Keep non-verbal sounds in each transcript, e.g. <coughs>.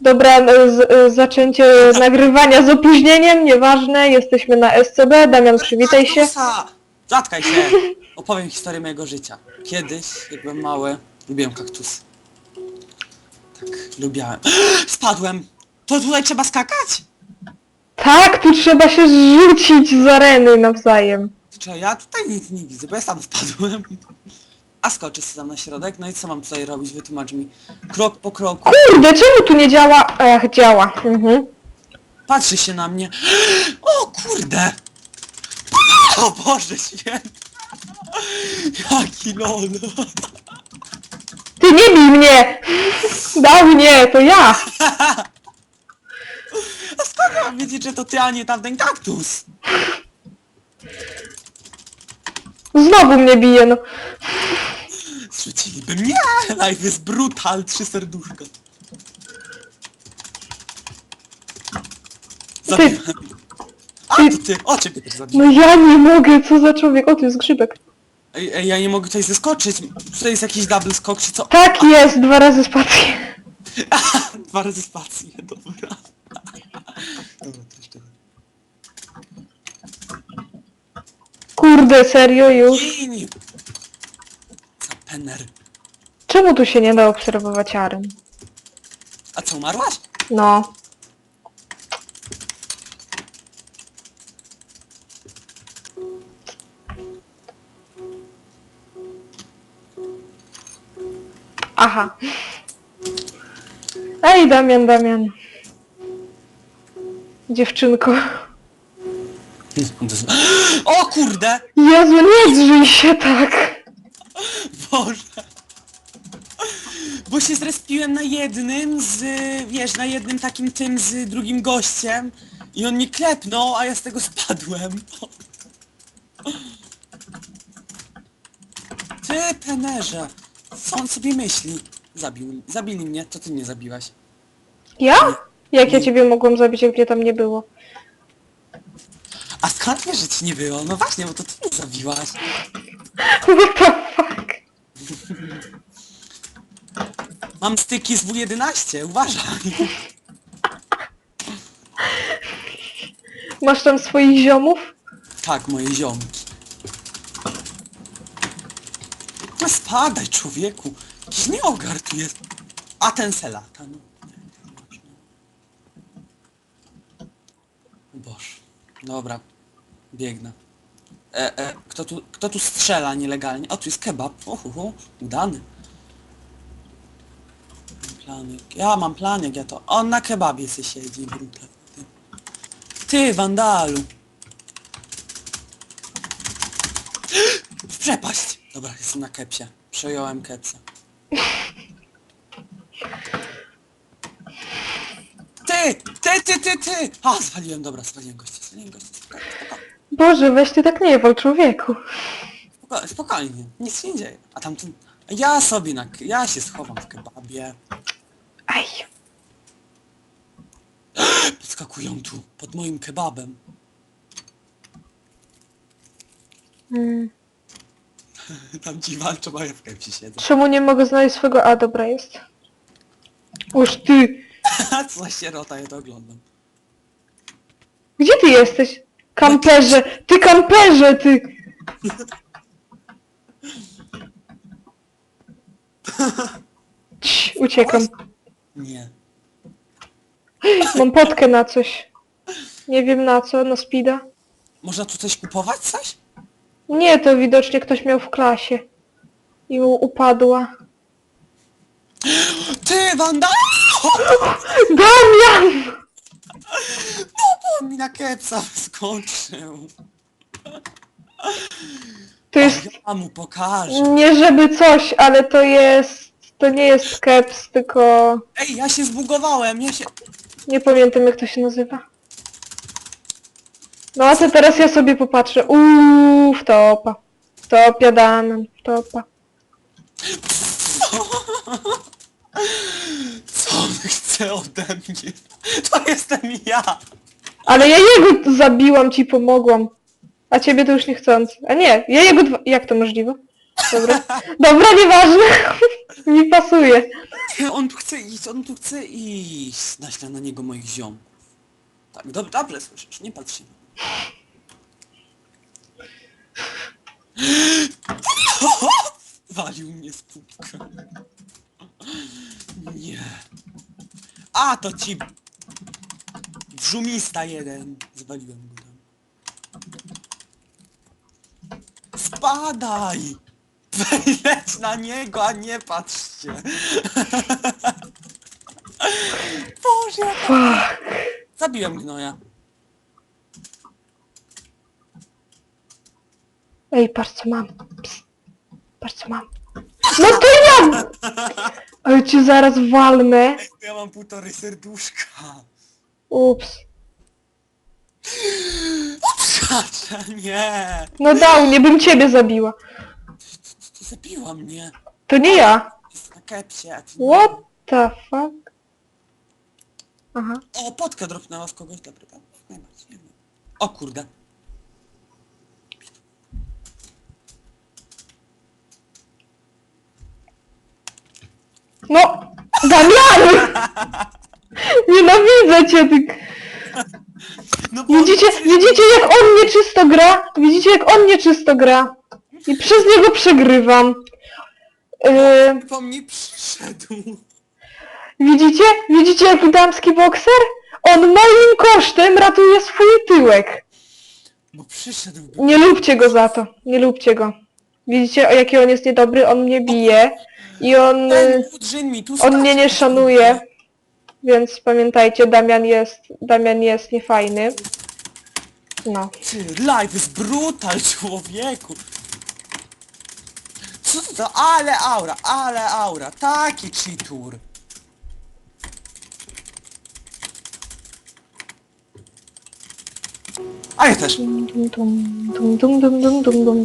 Dobra, e, z, e, zaczęcie nagrywania z opóźnieniem, nieważne, jesteśmy na SCB, Damian przywitaj się. Kaktusa! Zatkaj się! <laughs> Opowiem historię mojego życia. Kiedyś, jak byłem mały, lubiłem kaktusy. Tak, lubiałem. <gasps> Spadłem! To tutaj trzeba skakać? Tak, tu trzeba się zrzucić z areny nawzajem. Czy ja tutaj nic nie widzę, bo ja sam spadłem. A skoczy sobie tam na środek, no i co mam tutaj robić? Wytłumacz mi. Krok po kroku. Kurde, czemu tu nie działa? Ach, działa. Mhm. Patrzy się na mnie. O kurde! O Boże święty! Jaki lol! Ty nie bij mnie! Dał mnie, to ja! A skąd ja mam wiedzieć, że to ty, a nie tamten kaktus? Znowu mnie bije, no. Zrzuciliby mnie! Life jest brutal, trzy serduszka. Zabiłem. A to ty! O ciebie też. No ja nie mogę, co za człowiek. O, tu jest grzybek. Ej, ej, ja nie mogę tutaj zeskoczyć. Tutaj jest jakiś double skok, czy co? Tak jest, dwa razy spację. <laughs> Dwa razy spację, <laughs> dobra. Dobra, to jeszcze. Kurde, serio już? Gini! Czemu tu się nie da obserwować aren? A co, umarłaś? No. Aha. Ej, Damian, Damian. Dziewczynko. <laughs> O kurde! Jezu, nie drzyj się tak. Boże! Bo się zrespiłem na jednym z, wiesz, na jednym takim tym z drugim gościem i on mnie klepnął, a ja z tego spadłem. Ty, penerze! Co on sobie myśli? Zabił, zabili mnie, to ty mnie zabiłaś. Ja? Jak ja ciebie mogłam zabić, jak mnie tam nie było? A skąd wiesz, że ci nie było? No właśnie, bo to ty mnie zabiłaś. <laughs> What the fuck? Mam styki z W11, uważaj. Masz tam swoich ziomów? Tak, moje ziomki. No spadaj, człowieku. Jakiś nieogar tu jest. A ten se lata, no. Boż. Dobra. Biegnę. E, e, kto tu, kto tu strzela nielegalnie? O, tu jest kebab. Uhuhu, udany. Planek. Ja mam planek, ja to... On na kebabie se siedzi, brutal. Ty, Ty wandalu. W przepaść! Dobra, jestem na kepsie. Przejąłem kepsa. Ty! Ty, ty, ty, ty! A, zwaliłem, dobra, zwaliłem gościa, zwaliłem gościa, Boże, weź ty tak nie wal, człowieku. spokojnie, spokojnie, nic się nie dzieje. A tamten... Ja sobie na... ja się schowam w kebabie. Aj. <gasps> Podskakują tu, pod moim kebabem. Mm. <laughs> Tam ci walczą, a ja w kepsie siedzę. Czemu nie mogę znaleźć swego... A, dobra, jest. Uż ty! <laughs> Co za sierota, ja to oglądam. Gdzie ty jesteś? Kamperze! Ty kamperze, ty! Cii, uciekam. Nie. Mam potkę na coś. Nie wiem na co, na speeda. Można tu coś kupować, coś? Nie, to widocznie ktoś miał w klasie. I mu upadła. Ty, Wanda! Damian! On mi na kepsa skoczył. To jest Ja mu pokażę. nie żeby coś, ale to jest... To nie jest keps, tylko... Ej, ja się zbugowałem, ja się... Nie pamiętam jak to się nazywa. No a to teraz ja sobie popatrzę. Uuu, w topa. W topia Damian, w topa. <laughs> Co on chce ode mnie? To jestem ja! Ale ja jego zabiłam, ci pomogłam. A ciebie to już nie chcąc. A nie, ja jego dwa... Jak to możliwe? Dobra. <laughs> Dobra, nieważne. <laughs> Mi pasuje. On tu chce iść, on tu chce iść. Naślę na niego moich ziomków. Tak, dob dobrze słyszysz, nie patrz się. <gasps> Walił mnie z pupka. Nie. A, to ci... Brzumista jeden. Zwaliłem go tam. Spadaj! <laughs> Leć na niego, a nie patrzcie. <laughs> Boże. Fuck. Zabiłem gnoja. Ej, patrz co mam. Psst. Patrz co mam. No to ja! <laughs> Ale cię zaraz walnę. Ja mam półtorej serduszka. Ups. Przepraszam, <laughs> nie. No dał, nie bym ciebie zabiła. Ty zabiła mnie. To nie ja. Jest na kepsie, a ty nie. What the fuck? Aha. O, potkę dropnęła w kogoś, dobra, tak? Najbardziej, nie wiem. O kurde. No! Damian! Nienawidzę cię, ty... No bo Widzicie, widzicie jak on nieczysto gra? Widzicie jak on nieczysto gra? I przez niego przegrywam. Yy, po mnie przyszedł. widzicie? Widzicie jaki damski bokser? On moim kosztem ratuje swój tyłek. Bo przyszedł. Nie lubcie go za to. Nie lubcie go. Widzicie o jaki on jest niedobry? On mnie bije. I on... Ten Kudrzyn mi tu on mnie nie szanuje. Więc pamiętajcie, Damian jest... Damian jest niefajny. No. Ty, life jest brutal, człowieku. Co to za... Ale aura, ale aura. Taki cheatur. A ja też. Dum, dum, dum, dum, dum, dum, dum, dum,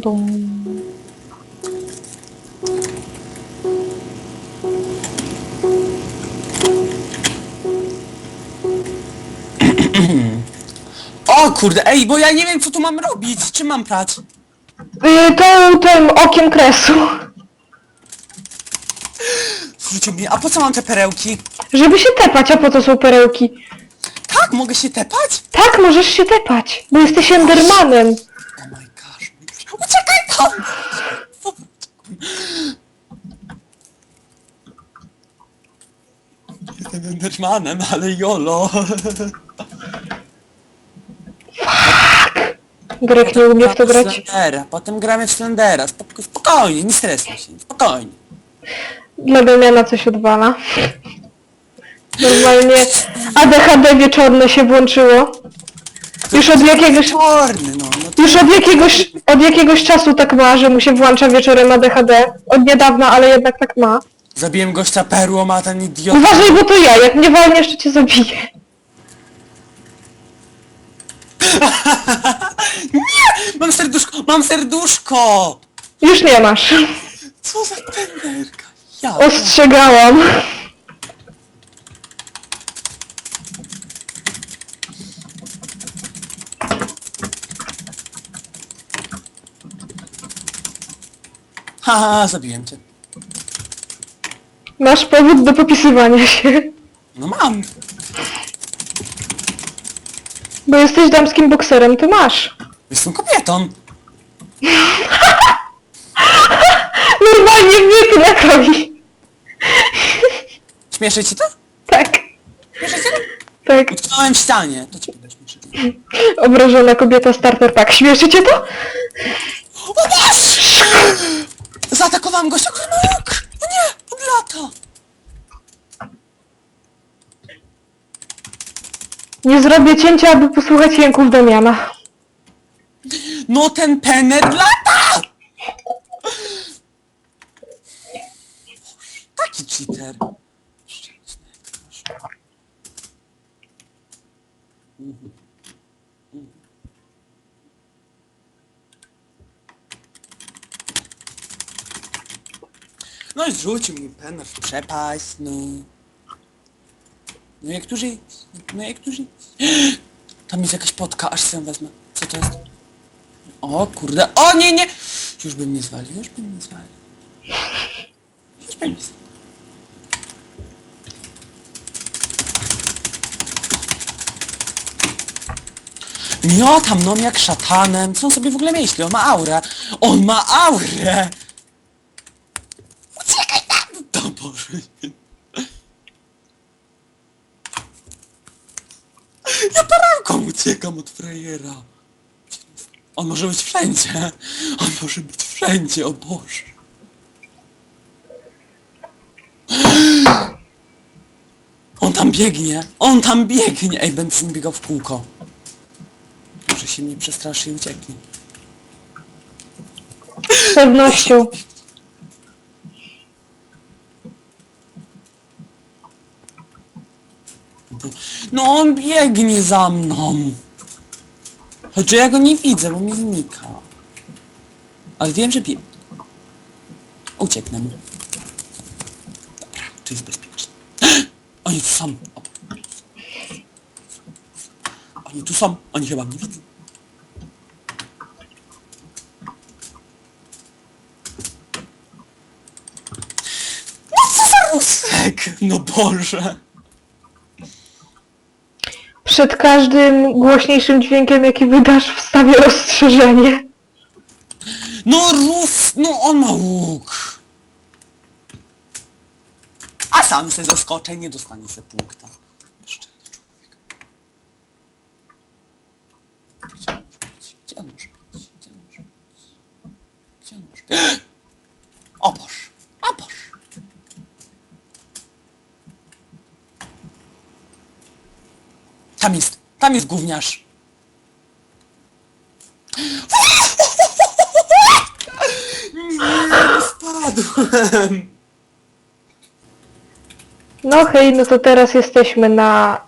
kurde, ej, bo ja nie wiem co tu mam robić. Czym mam prać? Y, to tym okiem kresu. Zwrócił mnie, a po co mam te perełki? Żeby się tepać, a po to są perełki. Tak, mogę się tepać? Tak, możesz się tepać, bo jesteś Endermanem. Oh my gosh. Uciekaj tam! Jestem Endermanem, ale jolo. Grek nie umie w to grać. Slendera, potem gramy w Slendera. Spoko- Spokojnie, nie stresuj się, spokojnie. Dla Damiana coś odwala. Normalnie ADHD wieczorne się włączyło. Już od jakiegoś, Czarny, no, no to... już od jakiegoś, od jakiegoś czasu tak ma, że mu się włącza wieczorem ADHD. Od niedawna, ale jednak tak ma. Zabiłem gościa perłą, a ten idiot... Uważaj, bo to ja, jak nie walnie, jeszcze cię zabiję. <laughs> Mam serduszko, mam serduszko! Już nie masz. Co za penderka? Ja... Ostrzegałam. Haha, zabiłem cię. Masz powód do popisywania się. No mam. Bo jesteś damskim bokserem, to masz. Jestem kobietą. <laughs> Normalnie mnie klekowi. Śmieszy ci to? Tak. Śmieszy cię? Tak. Utknąłem w ścianie. To ci będę śmieszy. Obrażona kobieta starter pack. Śmieszy cię to? O Boże! Zaatakowałem gościa, który ma łuk! O nie! Od lata! Nie zrobię cięcia, aby posłuchać jęków Damiana. No ten penet lata! Taki cheater. No i zrzucił mi penner w przepaść, no. No żyć? No żyć? <gasps> Tam jest jakaś potka, aż sobie wezmę. Co to jest? O kurde, o nie, nie! Już bym nie zwalił, już bym nie zwalił. Już bym nie zwalił. No, Miota nom jak szatanem. Co on sobie w ogóle myśli? On ma aurę. On ma aurę! Uciekaj tam! To Boże. Ja paranką uciekam od frejera. On może być wszędzie. On może być wszędzie, o Boże. On tam biegnie! On tam biegnie! Ej, będę z nim biegał w kółko. Może się mnie przestraszy i ucieknie. Z pewnością. No on biegnie za mną! Znaczy ja go nie widzę, bo mi znika. Ale wiem, że biegnie. Ucieknę mu. Dobra, to jest bezpieczne. <gasps> Oni tu są! O. Oni tu są! Oni chyba mnie widzą. No co za rusek! No Boże! Przed każdym głośniejszym dźwiękiem, jaki wydasz, wstawię rozstrzeżenie. No Rus, no on ma łuk. A sam se zaskoczę nie dostanie se punkta. Szczerny człowiek. Gdzie on może być? Gdzie on może być? Gdzie on może być? Gdzie on może być? O Boż, o Boż. Tam jest, tam jest gówniarz. Nie, spadłem. No hej, no to teraz jesteśmy na,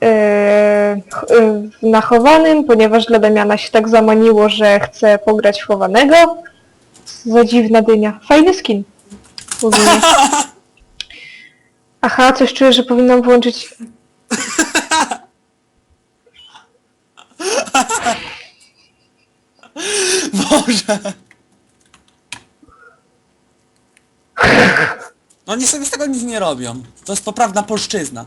ch- e, na chowanym, ponieważ dla Damiana się tak zamaniło, że chce pograć w chowanego. Za dziwna dynia. Fajny skin. Ogólnie. <laughs> Aha, coś czuję, że powinnam włączyć... Boże. No oni sobie z tego nic nie robią. To jest poprawna polszczyzna.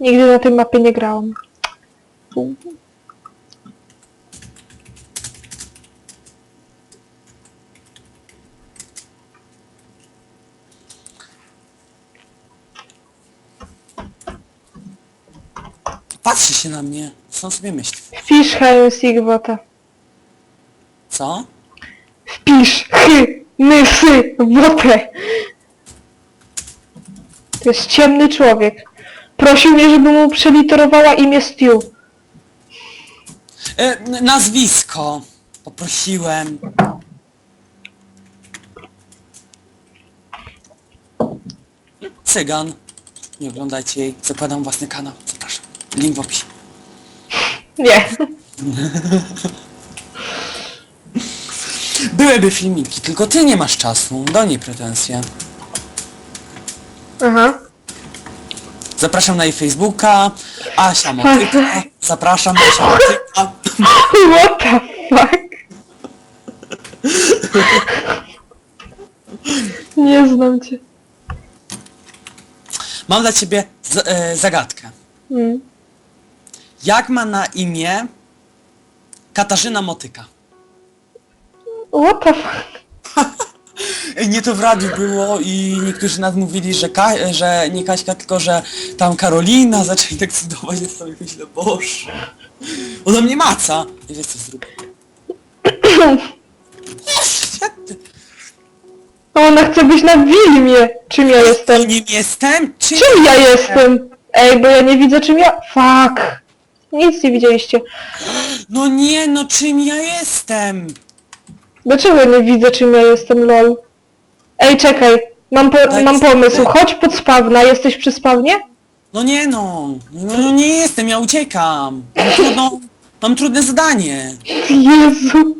Nigdy na tej mapie nie grałam. Patrzy się na mnie. Co on sobie myśli? Wpisz H Sigbota. Co? Wpisz chy, nysy, wotę. To jest ciemny człowiek. Prosił mnie, żebym mu przeliterowała imię Stu. E, n- nazwisko. Poprosiłem. Cygan. Nie oglądajcie jej. Zakładam własny kanał. Zapraszam. Link w opisie. Nie. Byłyby filmiki, tylko ty nie masz czasu. Do niej pretensje. Aha. Zapraszam na jej Facebooka. Asia Motyka. Zapraszam Asia Motyka. What the fuck? Nie znam cię. Mam dla ciebie z, e, zagadkę. Mm. Jak ma na imię Katarzyna Motyka? What the fuck? Ej, <laughs> Nie to w radiu było i niektórzy nawet mówili, że, Ka- że nie Kaśka, tylko że tam Karolina zaczęli tak cudować, ja sobie myślę, boż. Ona mnie maca. I wiesz co zrób? <coughs> Świetnie. Ona chce być na filmie. Czym ja jestem? Nim jestem? Czy... Czym ja jestem? Ej, bo ja nie widzę czym ja... Fuck. Nic nie widzieliście. No nie, no czym ja jestem? Dlaczego ja nie widzę czym ja jestem, lol? Ej, czekaj. Mam, po, Daj mam spokój. pomysł. Chodź pod spawna. Jesteś przy spawnie? No nie no. No, no nie jestem, ja uciekam. Mam, mam trudne zadanie. Jezu.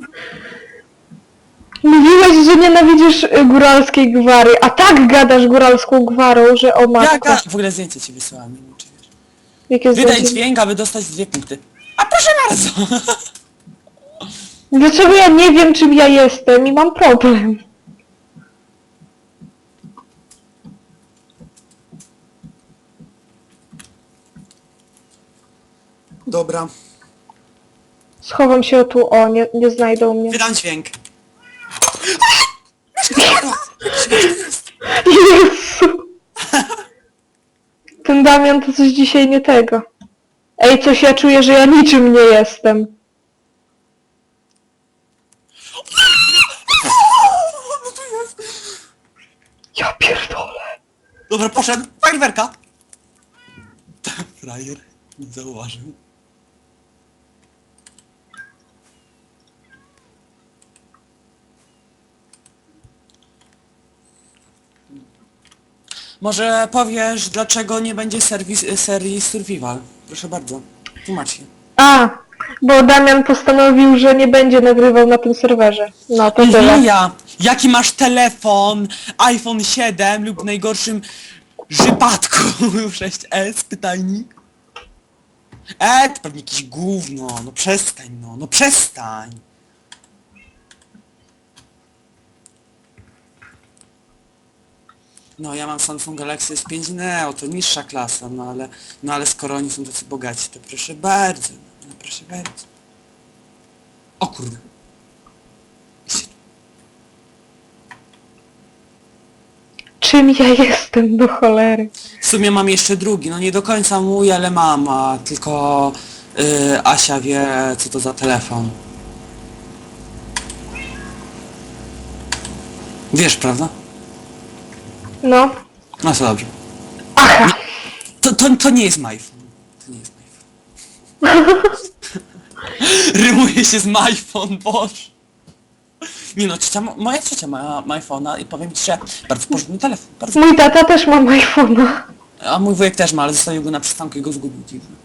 Mówiłeś, że nienawidzisz y, góralskiej gwary, a tak gadasz góralską gwarą, że o matko. Jaka... W ogóle zdjęcie ci wysłałem, nie wiem czy. Jakie Wydaj zdjęcie? dźwięk, aby dostać dwie punkty. A proszę bardzo. <laughs> Dlaczego ja nie wiem czym ja jestem i mam problem? Dobra. Schowam się tu, o, nie, nie znajdą mnie. Wydam dźwięk. <laughs> Jezu! <laughs> Ten Damian to coś dzisiaj nie tego. Ej, coś ja czuję, że ja niczym nie jestem. Ja pierdolę. Dobra, poszedł. Fajerwerka. Frajer. Nie zauważył. Może powiesz, dlaczego nie będzie serwis, serii Survival? Proszę bardzo. Tłumacz się. A, bo Damian postanowił, że nie będzie nagrywał na tym serwerze. No, to tyle. Ja, jaki masz telefon? iPhone 7 lub w najgorszym przypadku <laughs> 6S? Pytajnik. E, to pewnie jakieś gówno. No przestań, no. No przestań. No ja mam Samsung Galaxy S5 Neo, to niższa klasa, no ale, no ale skoro oni są tacy bogaci, to proszę bardzo, no proszę bardzo. O kurde. Czym ja jestem do cholery? W sumie mam jeszcze drugi, no nie do końca mój, ale mam, a tylko y, Asia wie co to za telefon. Wiesz, prawda? No. No to dobrze. Aha! To, to, to nie jest MyPhone. To nie jest MyPhone. <laughs> Rymuje się z MyPhone, boż. Nie no, mo- moja ciocia ma MyPhone'a i powiem ci, że bardzo porządny telefon. Bardzo... Mój tata też ma iPhone'a. A mój wujek też ma, ale zostawił go na przystanku i go zgubił. Dziwne.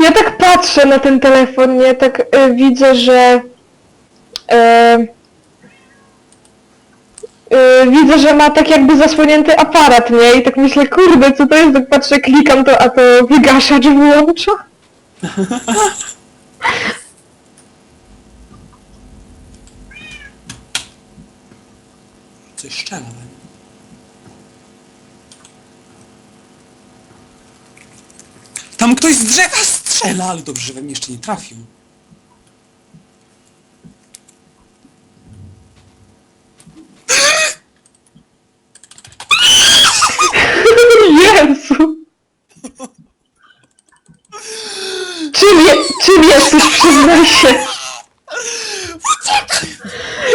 Ja tak patrzę na ten telefon, nie? Tak y, widzę, że... Y, y, widzę, że ma tak jakby zasłonięty aparat, nie? I tak myślę, kurde, co to jest? Tak patrzę, klikam to, a to wygaszacz wyłącza. Coś szczela we mnie. Tam ktoś z drzewa strzela, ale dobrze, że we mnie jeszcze nie trafił. Jezu! Czym, je, czym jesteś, przyznaj się?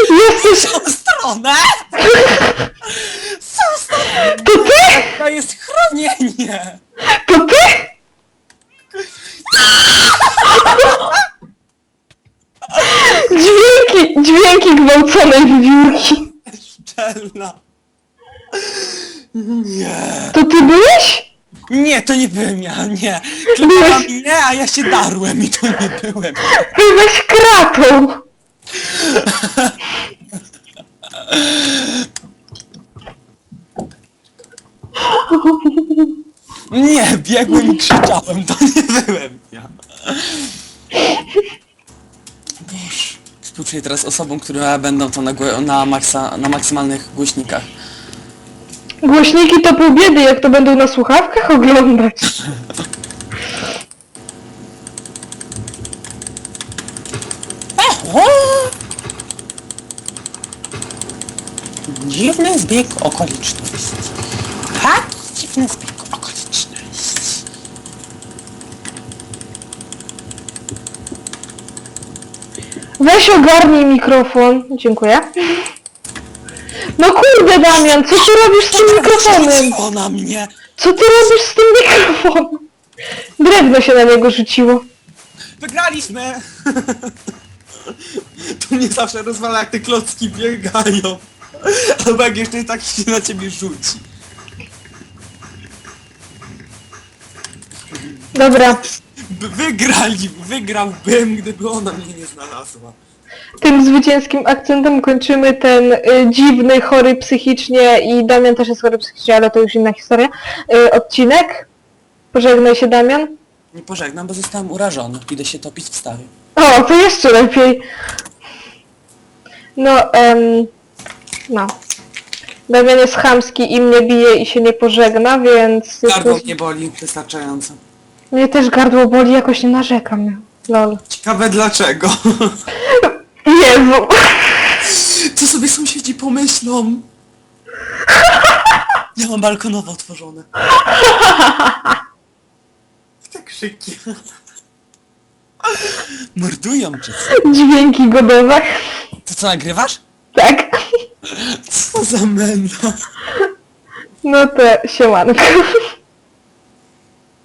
Jesteś... W tą stronę! To ty? To jest chronienie! To ty? Dźwięki, dźwięki gwałconej wiewiórki. Szczelna. Nie. To ty byłeś? Nie, to nie byłem ja, nie. Byłeś- Klepała mnie, a ja się darłem i to nie byłem. Byłeś kratą. Nie, biegłem i krzyczałem, to nie byłem ja. Boże. Współczuję teraz osobom, które będą to na, na, maksa, na maksymalnych głośnikach. Głośniki to pół biedy, jak to będą na słuchawkach oglądać. Dziwny zbieg okoliczności. Tak? Dziwny zbieg okoliczności. Weź ogarnij mikrofon. Dziękuję. No kurde Damian, co ty robisz z tym mikrofonem? O na mnie! Co ty robisz z tym mikrofonem? Drewno się na niego rzuciło. Wygraliśmy! <laughs> to mnie zawsze rozwala jak te klocki biegają. Albo jak jeszcze tak się na ciebie rzuci. Dobra, B- wygrali, wygrałbym, gdyby ona mnie nie znalazła. Tym zwycięskim akcentem kończymy ten y, dziwny, chory psychicznie i Damian też jest chory psychicznie, ale to już inna historia. Y, odcinek. Pożegnaj się Damian. Nie pożegnam, bo zostałem urażony. Idę się topić w stawie. O, to jeszcze lepiej. No, em, no. Damian jest chamski i mnie bije i się nie pożegna, więc... Gardło mnie boli wystarczająco. Mnie też gardło boli, jakoś nie narzekam. Lol. Ciekawe dlaczego. <laughs> Jezu! Co sobie sąsiedzi pomyślą? Ja mam balkonowo otworzone. Te krzyki. Mordują cię. Dźwięki godowe. To co, nagrywasz? Tak. Co za menda. No to siemanko.